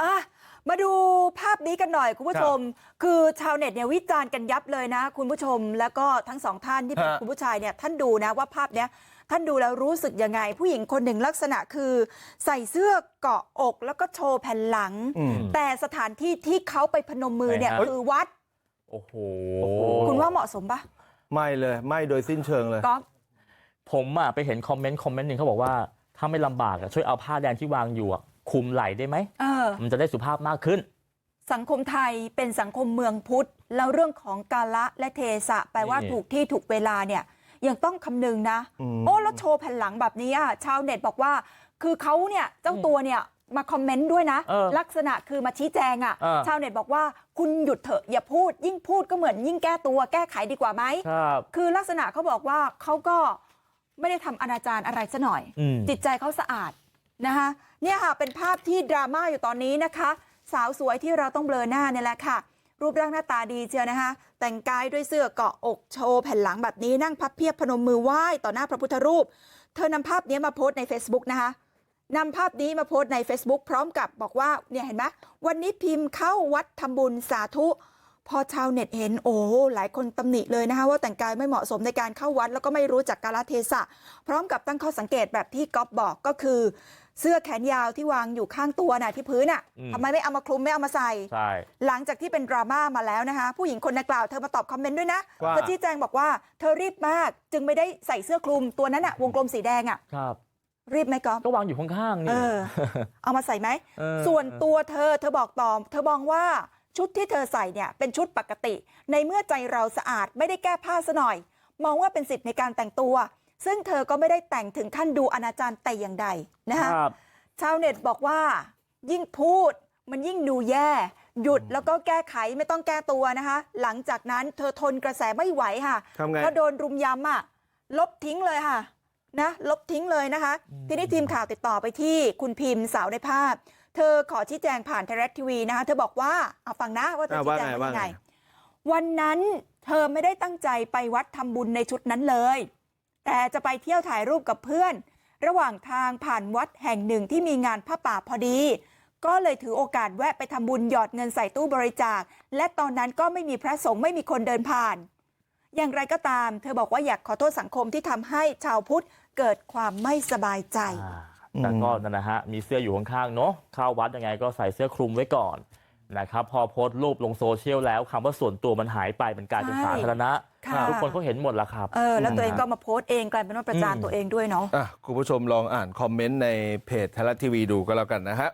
อะมาดูภาพนี้กันหน่อยคุณผู้ชม คือชาวเน็ตเนี่ยวิจารณ์กันยับเลยนะ คุณผู้ชมแล้วก็ทั้งสองท่านที่เป็นฮะคุณผู้ชายเนี่ยท่านดูนะว่าภาพเนี้ยท่านดูแล้วรู้สึกยังไง ผู้หญิงคนหนึ่งลักษณะคือ ใส่เสื้อเกาะอก แล้วก็โชว์แผ่นหลังอืมแต่สถานที่ที่เขาไปพนมมือเนี่ยไหนฮะคือวัดโอ้โหคุณว่าเหมาะสมปะไม่เลยไม่โดยสิ้นเชิงเลยก๊อฟผมอะไปเห็นคอมเมนต์คอมเมนต์หนึ่งเขาบอกว่าถ้าไม่ลำบากอะช่วยเอาผ้าแดงที่วางอยู่อะ คลุมไหล่ได้ไหมเออมันจะได้สุภาพมากขึ้น สังคมไทยเป็นสังคมเมืองพุทธ แล้วเรื่องของกาละและเทศะแปลว่านี่ถูกที่ถูกเวลาเนี่ยยังต้องคำนึงนะอืมโอ้แล้วโชว์แผ่นหลังแบบนี้อะชาวเน็ตบอกว่า คือเขาเนี่ยเจ้าตัวเนี่ยมาคอมเมนต์ด้วยนะเออลักษณะคือมาชี้แจงอะเออชาวเน็ตบอกว่าคุณหยุดเถอะอย่าพูด ยิ่งพูดก็เหมือนยิ่งแก้ตัวแก้ไขดีกว่าไหมครับคือลักษณะเขาบอกว่าเขาก็ไม่ได้ทำอนาจารอะไรซะหน่อยอืมจิตใจเขาสะอาด นะคะเนี่ยค่ะเป็นภาพที่ดราม่าอยู่ตอนนี้นะคะ สาวสวยที่เราต้องเบลอหน้าเนี่ยแหละค่ะ รูปร่างหน้าตาดีเชียวนะคะ แต่งกายด้วยเสื้อเกาะอกโชว์แผ่นหลังแบบนี้นั่งพับเพียบพนมมือไหว้ต่อหน้าพระพุทธรูป เธอนำภาพนี้มาโพสต์ใน Facebook นะคะนำภาพนี้มาโพสต์ใน Facebook พร้อมกับบอกว่าเนี่ยเห็นไหมวันนี้พิมพ์เข้าวัดทำบุญสาธุ พอชาวเน็ตเห็นโอ้หลายคนตำหนิเลยนะคะ ว่าแต่งกายไม่เหมาะสมในการเข้าวัด แล้วก็ไม่รู้จักกาลเทศะ พร้อมกับตั้งข้อสังเกตแบบที่ก๊อฟบอกก็คือ เสื้อแขนยาวที่วางอยู่ข้างตัวน่ะที่พื้นน่ะอืมทำไมไม่เอามาคลุมไม่เอามาใส่ใช่หลังจากที่เป็นดราม่ามาแล้วนะคะ ผู้หญิงคนดังกล่าวเธอมาตอบคอมเมนต์ด้วยนะว่าเธอชี้แจงบอกว่าเธอรีบมากจึงไม่ได้ใส่เสื้อคลุมตัวนั้นอะวงกลมสีแดงอะครับรีบไหมก๊อฟก็วางอยู่ข้างๆเอนี่อเอามาใส่ไหมเออส่วนตัวเธอเธอบอกต่อเธอมองว่าชุดที่เธอใส่เนี่ยเป็นชุดปกติ ในเมื่อใจเราสะอาดไม่ได้แก้ผ้าซะหน่อย มองว่าเป็นสิทธิ์ในการแต่งตัว ซึ่งเธอก็ไม่ได้แต่งถึงขั้นดูอนาจารแต่อย่างใดนะคะครับชาวเน็ตบอกว่ายิ่งพูดมันยิ่งดูแย่หยุดแล้วก็แก้ไขไม่ต้องแก้ตัวนะคะหลังจากนั้นเธอทนกระแสไม่ไหวค่ะทำไงก็โดนรุมยำอะลบทิ้งเลยค่ะนะลบทิ้งเลยนะคะทีนี้ทีมข่าวติดต่อไปที่คุณพิมพ์สาวในภาพ เธอขอชี้แจงผ่านไทยรัฐทีวีนะคะเธอบอกว่าเอาฟังนะว่าเธออะชี้ว่าแจงไงว่ายังไงว่าไง วันนั้นเธอไม่ได้ตั้งใจไปวัดทำบุญในชุดนั้นเลย แต่จะไปเที่ยวถ่ายรูปกับเพื่อน ระหว่างทางผ่านวัดแห่งหนึ่งที่มีงานผ้าป่าพอดี ก็เลยถือโอกาสแวะไปทำบุญหยอดเงินใส่ตู้บริจาค และตอนนั้นก็ไม่มีพระสงฆ์ไม่มีคนเดินผ่าน อย่างไรก็ตาม เธอบอกว่าอยากขอโทษสังคมที่ทำให้ชาวพุทธเกิดความไม่สบายใจอ่าแต่ก็นั่นนะฮะมีเสื้ออยู่ข้างๆเนอะเข้าวัดยังไงก็ใส่เสื้อคลุมไว้ก่อน นะครับพอโพสต์รูปลงโซเชียลแล้วคำว่าส่วนตัวมันหายไปมันกลายเป็นใช่สาธารณะค่ะทุกคนเขาเห็นหมดแล้วครับเออแล้วตัวเองก็มาโพสต์เองกลายเป็นว่าประจานอืมตัวเองด้วยเนาะอะคุณผู้ชมลองอ่านคอมเมนต์ในเพจไทยรัฐทีวีดูก็แล้วกันนะฮะ